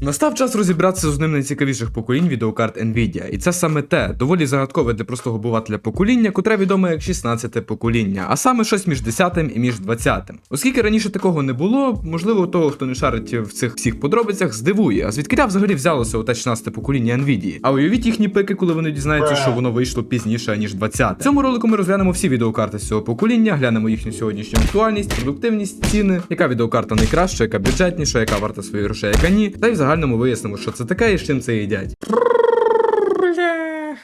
Настав час розібратися з одним найцікавіших поколінь відеокарт Nvidia, і це саме те, доволі загадкове для простого обивателя покоління, котре відоме як 16-те покоління, а саме щось між 10-тим і між 20-тим. Оскільки раніше такого не було, можливо, того, хто не шарить в цих всіх подробицях, здивує. А звідки взагалі взялося оте 16-те покоління Nvidia? А уявіть їхні пики, коли вони дізнаються, що воно вийшло пізніше, ніж 20-те. В цьому ролику ми розглянемо всі відеокарти з цього покоління, глянемо їхню сьогоднішню актуальність, продуктивність, ціни, яка відеокарта найкраща, яка бюджетніша, яка варта своїх грошей, яка ні. Та й в загальному вияснимо, що це таке і з чим це їдять.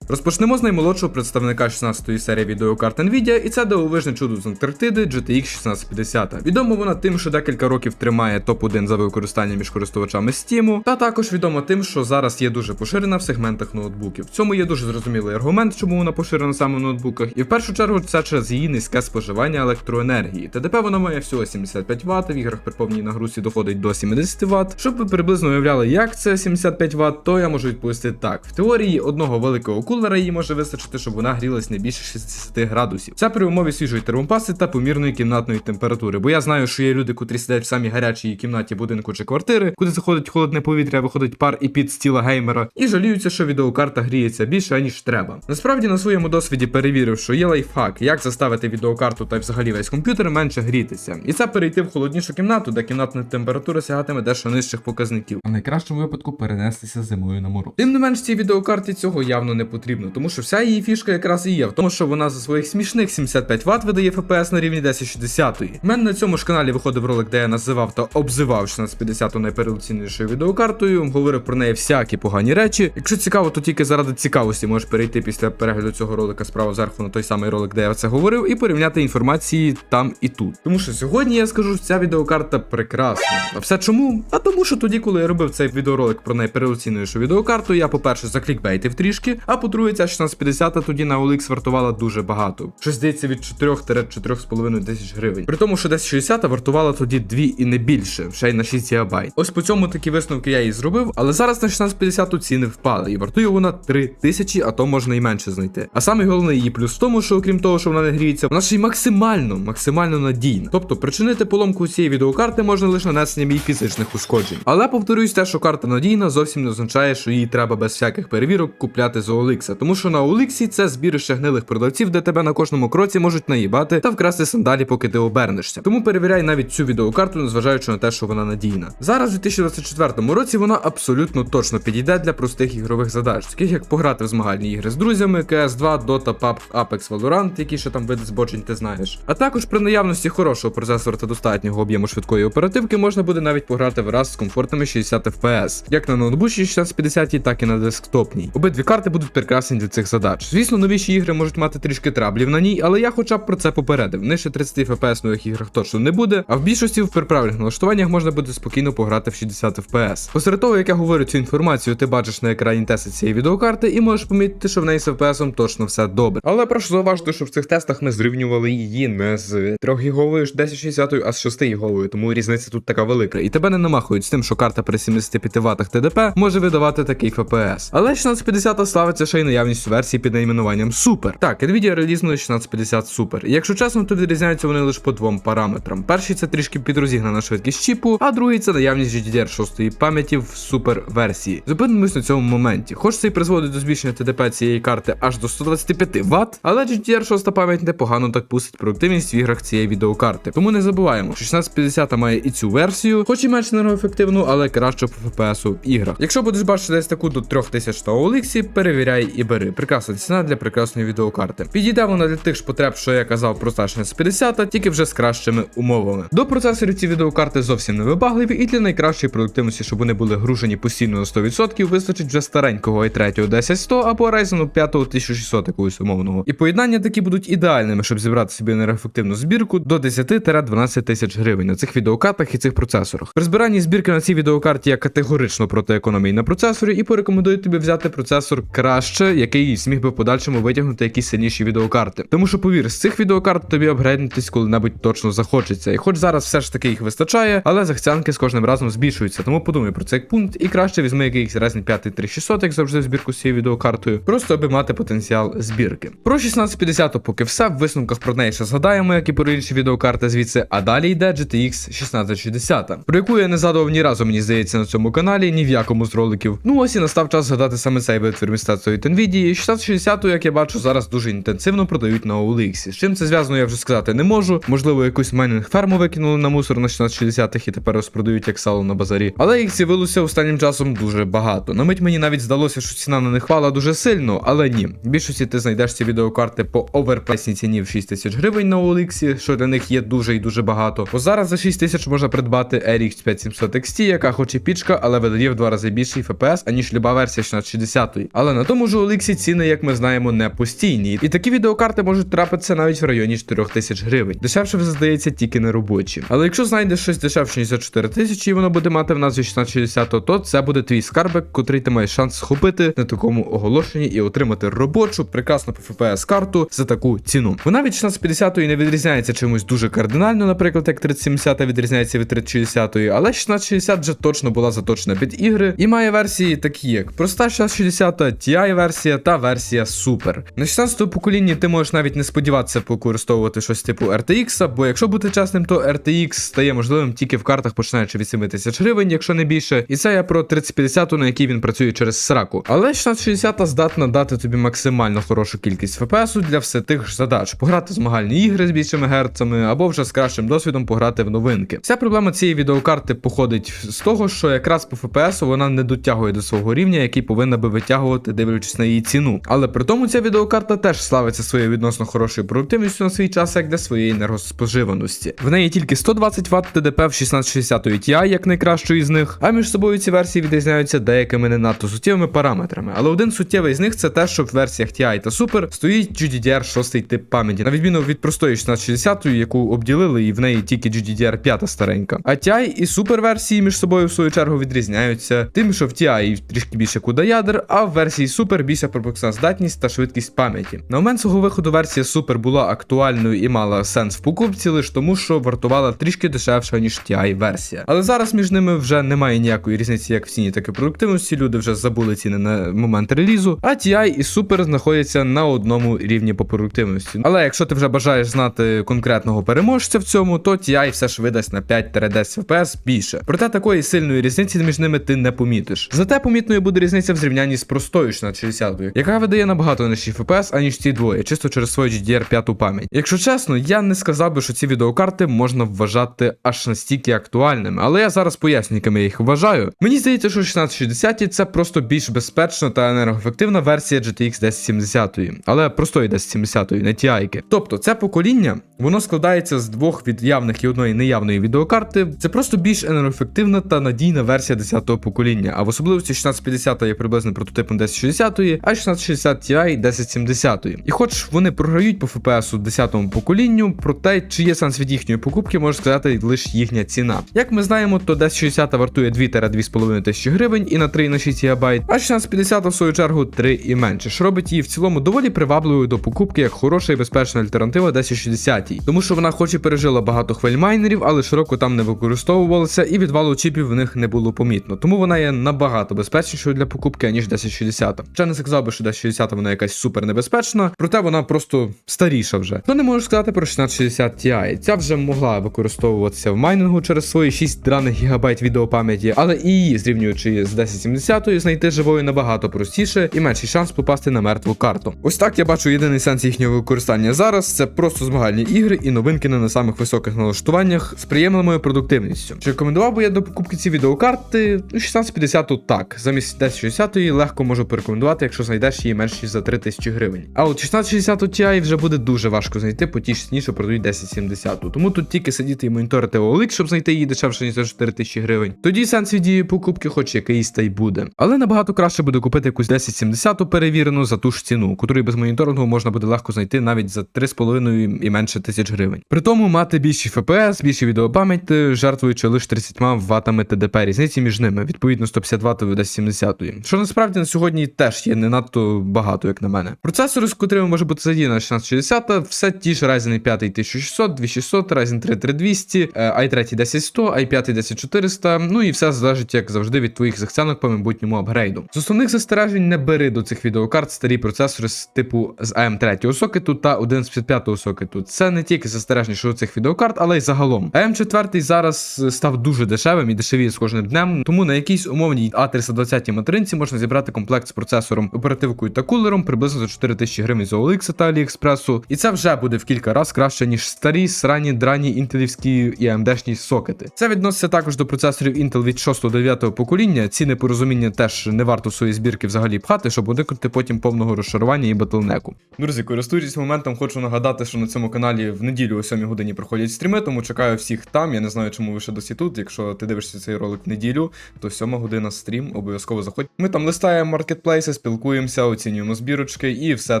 Розпочнемо з наймолодшого представника 16-ї серії відеокарт Nvidia, і це дивовижне чудо з Антарктиди GTX 1650. Відомо вона тим, що декілька років тримає топ-1 за використання між користувачами Steam, та також відомо тим, що зараз є дуже поширена в сегментах ноутбуків. В цьому є дуже зрозумілий аргумент, чому вона поширена саме в ноутбуках, і в першу чергу це через її низьке споживання електроенергії. ТДП вона має всього 75 Вт, в іграх при повній нагрузці доходить до 70 Вт. Щоб ви приблизно уявляли, як це 75 Вт, то я можу відповісти так: в теорії одного великого кулера її може вистачити, щоб вона грілась не більше 60 градусів. Це при умові свіжої термопаси та помірної кімнатної температури. Бо я знаю, що є люди, котрі сидять в самій гарячій кімнаті будинку чи квартири, куди заходить холодне повітря, виходить пар і під з тіла геймера, і жаліються, що відеокарта гріється більше, аніж треба. Насправді на своєму досвіді перевірив, що є лайфхак, як заставити відеокарту та взагалі весь комп'ютер менше грітися. І це перейти в холоднішу кімнату, де кімнатна температура сягатиме дещо нижчих показників. А в найкращому випадку перенестися зимою на мороз. Тим не менш, цій відеокарті цього явно не потрібно, тому що вся її фішка якраз і є в тому, що вона за своїх смішних 75 Вт видає FPS на рівні 1060. У мене на цьому ж каналі виходив ролик, де я називав та обзивав 1650 найпереоціннішою відеокартою, говорив про неї всякі погані речі. Якщо цікаво, то тільки заради цікавості можеш перейти після перегляду цього ролика справа зверху на той самий ролик, де я це говорив, і порівняти інформації там і тут. Тому що сьогодні я скажу, ця відеокарта прекрасна. А все чому? А тому, що тоді, коли я робив цей відеоролик про найпереоціненішу відеокарту, я, по-перше, заклікбейтив трішки, а по-друге, ця 1650 тоді на OLX вартувала дуже багато. Щось здається від 4-4,5 тисяч гривень. При тому, що десь 60 вартувала тоді 2 і не більше, ще й на 6 ГБ. Ось по цьому такі висновки я і зробив, але зараз на 1650 ціни впали, і вартує вона 3 тисячі, а то можна і менше знайти. А саме головне її плюс в тому, що окрім того, що вона не гріється, вона ще й максимально, максимально надійна. Тобто причинити поломку цієї відеокарти можна лише нанесенням її фізичних ушкоджень. Але повторюсь, те, що карта надійна, зовсім не означає, що її треба без всяких перевірок купляти з OLX, тому що на OLX це збірище гнилих продавців, де тебе на кожному кроці можуть наїбати та вкрасти сандалі, поки ти обернешся. Тому перевіряй навіть цю відеокарту, незважаючи на те, що вона надійна. Зараз, у 2024 році, вона абсолютно точно підійде для простих ігрових задач, таких як пограти в змагальні ігри з друзями, CS2, Dota, PUBG, Apex, Valorant, які ще там види збочень ти знаєш. А також при наявності хорошого процесора та достатнього об'єму швидкої оперативки можна буде навіть пограти в раз з комфортними 60 FPS, як на ноутбучі 6050, так і на десктопній. Обидві карти будуть прекрасні для цих задач. Звісно, новіші ігри можуть мати трішки траблів на ній, але я хоча б про це попередив. Нижче 30 FPS нових іграх точно не буде, а в більшості в приправлених налаштуваннях можна буде спокійно пограти в 60 FPS. Посеред того, як я говорю цю інформацію, ти бачиш на екрані тести цієї відеокарти і можеш помітити, що в неї з FPS точно все добре. Але прошу зауважити, що в цих тестах ми зрівнювали її не з 3 гіговою 1060, а з 6 гіговою, тому різниця тут така велика. І тебе не намахують з тим, що карта при 75 Вт ТДП може видавати такий FPS. Але 1650 славиться ще й наявністю версії під найменуванням Super. Так, Nvidia релізнула 1650 Super. І якщо чесно, то відрізняються вони лише по двом параметрам. Перший це трішки підрозігнана швидкість чіпу, а другий це наявність GDDR6 пам'яті в супер версії. Зупинимось на цьому моменті. Хоч це і призводить до збільшення ТДП цієї карти аж до 125 Вт, але GDDR6 пам'ять непогано так пустить продуктивність в іграх цієї відеокарти. Тому не забуваємо, що 1650 має і цю версію, хоч і менш енергоефективну, але краще по FPS в іграх. Якщо будеш бачити десь таку до 3000 на OLX, перевіряй і бери. Прекрасна ціна для прекрасної відеокарти. Підійде вона для тих ж потреб, що я казав про та 1650, тільки вже з кращими умовами. До процесорів ці відеокарти зовсім не вибагливі, і для найкращої продуктивності, щоб вони були гружені постійно на 100%, вистачить вже старенького i3 10100 або Ryzen 5 1600 якогось умовного. І поєднання такі будуть ідеальними, щоб зібрати собі енергоефективну збірку до 10-12 тисяч гривень на цих відеокартах і цих процесорах. При збиранні збірки на цій відеокарті я категорично проти економії на процесорі і порекомендую тобі взяти процесор краще краще, який зміг би в подальшому витягнути якісь сильніші відеокарти. Тому що повір, з цих відеокарт тобі апгрейднутись коли-небудь точно захочеться. І хоч зараз все ж таки їх вистачає, але захцянки з кожним разом збільшуються. Тому подумай про цей пункт і краще візьми якийсь Ryzen 5 3600, як завжди в збірку з цією відеокартою, просто аби мати потенціал збірки. Про 1650 поки все в висновках про неї ще згадаємо, як і про інші відеокарти звідси. А далі йде GTX 1660, про яку я не згадував ні разу, мені здається, на цьому каналі, ні в якому з роликів. Ну ось і настав час згадати саме цей витвір мистецтва від Nvidia. 1660, як я бачу, зараз дуже інтенсивно продають на OLX. З чим це зв'язано, я вже сказати не можу. Можливо, якусь майнинг ферму викинули на мусор на 1660-х і тепер розпродають як сало на базарі. Але їх з'явилося останнім часом дуже багато. На мить мені навіть здалося, що ціна на них впала дуже сильно, але ні. В більшості ти знайдеш ці відеокарти по оверпресній ціні в 6 тисяч гривень на OLX, що для них є дуже і дуже багато. Бо зараз за 6 тисяч можна придбати RX 5700 XT, яка хоч і пічка, але видає в два рази більший FPS, аніж люба версія 1660. Але на тому ж OLX ціни, як ми знаємо, не постійні. І такі відеокарти можуть трапитися навіть в районі 4 тисяч гривень. Дешевше здається тільки не робочі. Але якщо знайдеш щось дешевше ніж за 4 тисячі, і воно буде мати в назві 1660, то це буде твій скарбик, котрий ти маєш шанс схопити на такому оголошенні і отримати робочу, прекрасну FPS карту за таку ціну. Вона від 1650 не відрізняється чимось дуже кардинально, наприклад, як 3070 відрізняється від 3060, але 1660 вже точно була заточена під ігри і має версії такі, як проста 1660, Ti версія та версія Super. На 16 поколінні ти можеш навіть не сподіватися використовувати щось типу RTX, бо якщо бути чесним, то RTX стає можливим тільки в картах починаючи від 7 тисяч гривень, якщо не більше. І це я про 3050, на якій він працює через сраку. Але 1660 здатна дати тобі максимально хорошу кількість FPS для все тих ж задач: пограти змагальні ігри з більшими герцами, або вже з кращим досвідом пограти в новинки. Вся проблема цієї відеокарти походить з того, що якраз по FPS вона не дотягує до свого рівня, який повинна би витягувати, дивлячись на її ціну. Але при тому ця відеокарта теж славиться своєю відносно хорошою продуктивністю на свій час, як для своєї енергоспоживаності. В неї тільки 120 Вт ТДП в 1660 Ti, як найкращої з них, а між собою ці версії відрізняються деякими не надто суттєвими параметрами. Але один суттєвий з них це те, що в версіях Ti та Super стоїть GDDR 6 тип пам'яті, на відміну від простої 1660, яку обділили, і в неї тільки GDDR 5 старенька. А Ti і Super версії між собою в свою чергу відрізняються, тим, що в Ti трішки більше куда ядер, а в версії Super більша пропускна здатність та швидкість пам'яті. На момент свого виходу версія Super була актуальною і мала сенс в покупці, лише тому, що вартувала трішки дешевше, ніж Ti версія. Але зараз між ними вже немає ніякої різниці, як в ціні, так і продуктивності. Люди вже забули ціни на момент релізу. А Ti і Super знаходяться на одному рівні по продуктивності. Але якщо ти вже бажаєш знати конкретного переможця в цьому, то Ti все ж видасть на 5-10 FPS більше. Проте такої сильної різниці між ними ти не помітиш. Зате помітною буде різниця в зрівнянні з простою 1660, яка видає набагато нижчий FPS, аніж ці двоє, чисто через свою GDR 5 пам'ять. Якщо чесно, я не сказав би, що ці відеокарти можна вважати аж настільки актуальними, але я зараз поясню, якими я їх вважаю. Мені здається, що 1660 це просто більш безпечна та енергоефективна версія GTX 1070, але простої 1070, не TI. Тобто це покоління, воно складається з двох від явних і одної неявної відеокарти. Це просто більш енергоефективна та надійна версія 10-го покоління, а в особливості 1650 є приблизно прототипом 1060, а 1660 Ti 1070. І хоч вони програють по FPS у 10-му поколінню, проте чи є сенс від їхньої покупки, може сказати лише їхня ціна. Як ми знаємо, то 1060 вартує 2-2,5 тисячі гривень і на 3 на 6 ГБ, а 1650 в свою чергу 3 і менше, що робить її в цілому доволі привабливою до покупки як хороша і безпечна альтернатива 1060. Тому що вона хоч і пережила багато хвиль майнерів, але широко там не використовувалася і відвалу чіпів в них не було помітно. Тому вона є набагато безпечнішою для покупки, ніж 1060. Ще не сказав би, що 1060 вона якась супер небезпечна, проте вона просто старіша вже. То не можу сказати про 1660 Ti. Ця вже могла використовуватися в майнінгу через свої 6 драних гігабайт відеопам'яті, але і її, зрівнюючи з 1070, знайти живою набагато простіше і менший шанс попасти на мертву карту. Ось так я бачу єдиний сенс їхнього використання зараз. Це просто змагальні ігри і новинки не на самих високих налаштуваннях з приємною продуктивністю. Чи рекомендував би я до покупки ці відеокарти? Ну, 1650 так. Замість 1060 легко можу порекомендувати, якщо знайдеш її менш ніж за 3000 гривень. А от 1660 Ti вже буде дуже важко знайти, по тій ж ціні, що продають 1070. Тому тут тільки сидіти і моніторити OLX, щоб знайти її дешевше, ніж за 4000 гривень. Тоді сенс від її покупки, хоч якийсь та й буде. Але набагато краще буде купити якусь 1070 перевірену за ту ж ціну, котру без моніторингу можна буде легко знайти навіть за 3,5 і менше тисяч гривень. При тому мати більші FPS, більші відеопам'ять, жертвуючи лише 30 ватами ТДП різниці між ними, відповідно 150 Вт 1070. Що насправді на сьогодні теж є не надто багато, як на мене. Процесори, з котрими може бути задіяна 1660, все ті ж Ryzen 5 1600, 2600, Ryzen 3 3200, е, i3 10100, i5 10400, ну і все залежить, як завжди, від твоїх захцянок по майбутньому апгрейду. З основних застережень не бери до цих відеокарт старі процесори з типу з AM3 сокету та 1 з сокету. Це не тільки застереження щодо цих відеокарт, але й загалом. AM4 зараз став дуже дешевим і дешевіє з кожним днем, тому на якійсь умовній A320 материнці можна зібрати комплект з процесором, оперативкою та кулером приблизно за 4000 гривень з OLX та AliExpress, і це вже буде в кілька разів краще, ніж старі, срані, драні інтелівські і AMD-шні сокети. Це відноситься також до процесорів Intel від 6 до 9 покоління. Ці непорозуміння теж не варто свої збірки взагалі пхати, щоб уникнути потім повного розшарування і батлнеку. Друзі, користуючись моментом, хочу нагадати, що на цьому каналі в неділю о 7 годині проходять стріми, тому чекаю всіх там. Я не знаю, чому ви ще досі тут. Якщо ти дивишся цей ролик в неділю, то 7 година стрім, обов'язково заходь. Ми там листаємо маркетплейси, спілкуємося, оцінюємо збірочки і все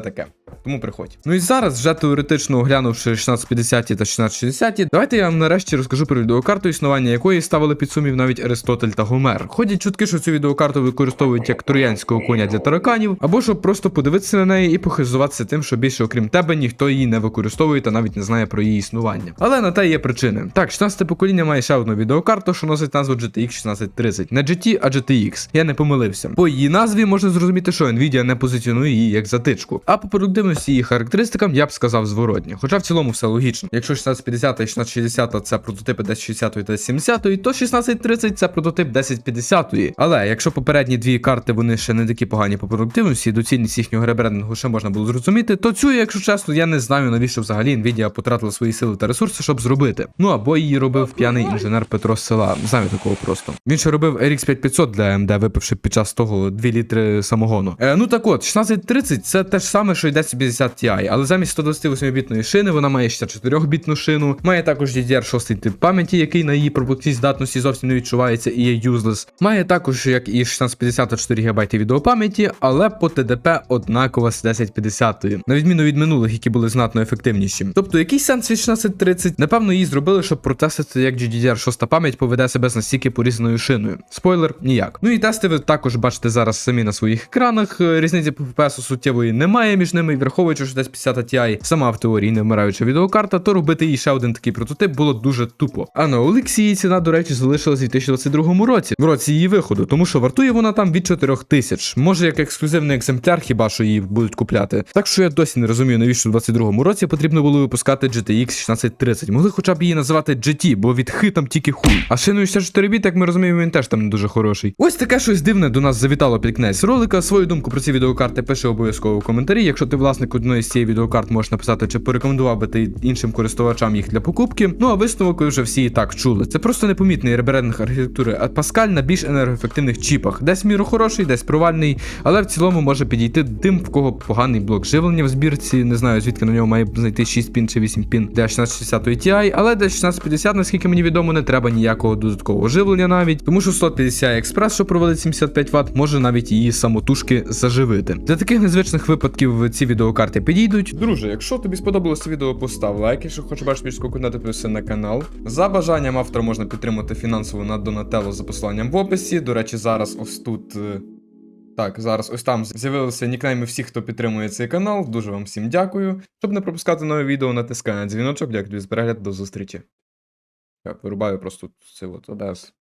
таке. Тому приходь. Ну і зараз, вже теоретично оглянувши 1650 та 1660, давайте я вам нарешті розкажу про відеокарту, існування якої ставили під сумнів навіть Аристотель та Гомер. Ходять чутки, що цю відеокарту використовують як троянського коня для тараканів, або щоб просто подивитися на неї і похизуватися тим, що більше окрім тебе ніхто її не використовує та навіть не знає про її існування. Але на те є причини. Так, 16 покоління має ще одну відеокарту, що носить назву GTX 1630. Не GT, а GTX. Я не помилився. По її назві можна зрозуміти, що Nvidia не позиціонує її як затичку. А по продуктивності і характеристикам я б сказав зворотні. Хоча в цілому все логічно. Якщо 1650 і 1660 це прототипи 1060 та 1070, то 1630 це прототип 1050. Але якщо попередні дві карти вони ще не такі погані по продуктивності, доцільність їхнього ребрендингу ще можна було зрозуміти, то цю, якщо чесно, я не знаю навіщо взагалі Nvidia потратила свої сили та ресурси, щоб зробити. Ну або її робив п'яний інженер Петро села. Знаю такого просто. Він ще робив RX 5500 для AMD, випивши під час того 2 літри самогону. Е, ну так от, 1630 це те ж саме, що й 1050 Ti, але замість 128-бітної шини вона має 64-бітну шину, має також DDR6 тип пам'яті, який на її пропускність здатності зовсім не відчувається і є useless. Має також, як і 1650 4 ГБ відеопам'яті, але по TDP однакова з 1050, на відміну від минулих, які були знатно ефективніші. Тобто, який сенс від 1630? Напевно, її зробили, щоб протестити, як GDDR6 пам'ять поведе себе з настільки порізаною шиною. Спойлер, ніяк. Ну і тести ви також бачите зараз самі на своїх екранах. Різниці по FPS суттєвої немає між ними, враховуючи, що десь 50 Ti сама в теорії не вмираюча відеокарта, то робити їй ще один такий прототип було дуже тупо. А на її ціна, до речі, залишилась у 2022 році, в році її виходу, тому що вартує вона там від 4 тисяч. Може, як ексклюзивний екземпляр, хіба що її будуть купляти. Так що я досі не розумію, навіщо в 22 році потрібно було випускати GTX 1630. Могли хоча б її називати GT, бо від хи там тільки хуй. А шиною 64 біт, як ми розуміємо, він теж там не дуже хороший. Ось таке щось дивне до нас завітало під кінець ролика. Свою думку про ці відеокарти пиши обов'язково в коментарі. Якщо ти власник одної з цієї відеокарт, можеш написати, чи порекомендував би ти іншим користувачам їх для покупки. Ну а висновок ви вже всі і так чули. Це просто непомітний ребрендинг архітектури а Pascal на більш енергоефективних чіпах. Десь міру хороший, десь провальний, але в цілому може підійти тим, в кого поганий блок живлення в збірці. Не знаю, звідки на нього має знайти 6 пін чи 8 пін для 1660 Ti, але для 1650, наскільки мені відомо, не треба ніякого додаткового живлення навіть, тому що 150 Express, що проводить 75 Вт, може навіть її самотужки заживити. Для таких незвичних випадків ці відеокарти підійдуть. Друже, якщо тобі сподобалося відео, постав лайк, якщо хочеш бачити більш контенту, підписуйся на канал. За бажанням автора можна підтримати фінансово на Donatello за посиланням в описі. До речі, зараз ось тут. е, Так, зараз ось там з'явилися нікнейми всіх, хто підтримує цей канал. Дуже вам всім дякую. Щоб не пропускати нове відео, натискай на дзвіночок. Дякую за перегляд, до зустрічі. Я вирубаю просто це от Одес.